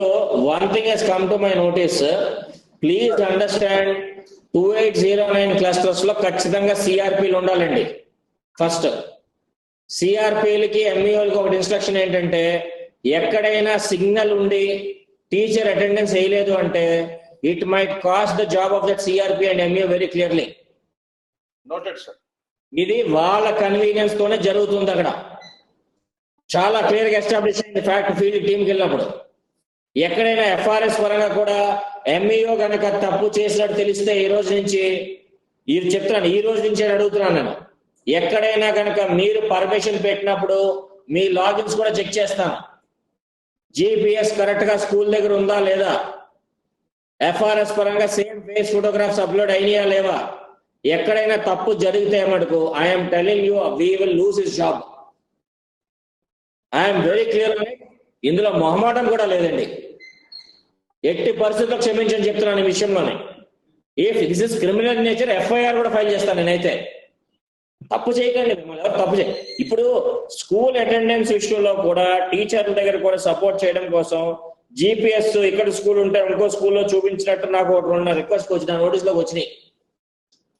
one thing has come to my notice. Please understand, two eight zero nine క్లస్టర్స్లో ఖచ్చితంగా సిఆర్పీలు ఉండాలండి. First సిఆర్పీలకి ఎంఈఓలకి ఒకటి instruction ఏంటంటే ఎక్కడైనా సిగ్నల్ ఉండి టీచర్ అటెండెన్స్ వేయలేదు అంటే it might cost the job of that CRP and MEO very clearly noted sir ఇది వాళ్ళ కన్వీనియన్స్ తోనే జరుగుతుంది అక్కడ. చాలా క్లియర్గా ఎస్టాబ్లిష్ అయింది ఫ్యాక్ట్ ఫీల్డ్ టీంకి వెళ్ళినప్పుడు. ఎక్కడైనా ఎఫ్ఆర్ఎస్ పరంగా కూడా ఎంఈఓ కనుక తప్పు చేసినట్టు తెలిస్తే ఈ రోజు నుంచి ఈ చెప్తున్నాను ఈ రోజు నుంచి అడుగుతున్నాను నేను. ఎక్కడైనా కనుక మీరు పర్మిషన్ పెట్టినప్పుడు మీ లాగిన్స్ కూడా చెక్ చేస్తాను. జిపిఎస్ కరెక్ట్గా స్కూల్ దగ్గర ఉందా లేదా? ఎఫ్ఆర్ఎస్ పరంగా సేమ్ ఫేస్ ఫోటోగ్రాఫ్స్ అప్లోడ్ అయినాయా లేవా? ఎక్కడైనా తప్పు జరిగితే మటుకు I'm telling you we will lose his job I'm very clear ఇందులో మొహమాటం కూడా లేదండి. ఎట్టి పరిస్థితుల్లో క్షమించని చెప్తున్నాను ఈ విషయంలోనే. If this is criminal nature FIR కూడా ఫైల్ చేస్తాను నేనైతే. తప్పు చేయకండి మిమ్మల్ని ఎవరు తప్పు చేయ ఇప్పుడు స్కూల్ అటెండెన్స్ విషయంలో కూడా టీచర్ల దగ్గర కూడా సపోర్ట్ చేయడం కోసం జీపీఎస్ ఇక్కడ స్కూల్ ఉంటే ఇంకో స్కూల్లో చూపించినట్టు నాకు ఒక రెండు రిక్వెస్ట్ వచ్చిన నోటీస్లోకి వచ్చినాయి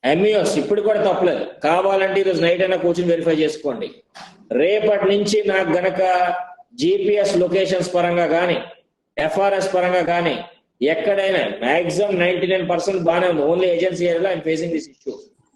ఎంఈఓస్ ఇప్పుడు కూడా తప్పలేదు. కావాలంటే ఈరోజు నైట్ అయినా కూర్చొని వెరిఫై చేసుకోండి. రేపటి నుంచి నాకు గనక జీపీఎస్ లొకేషన్స్ పరంగా కానీ ఎఫ్ఆర్ఎస్ పరంగా కానీ ఎక్కడైనా మాక్సిమం నైన్టీ నైన్ పర్సెంట్ బాగానే ఉంది ఓన్లీ ఏజెన్సీ ఏరియాలో ఐఎమ్ ఫేసింగ్ దిస్ ఇష్యూ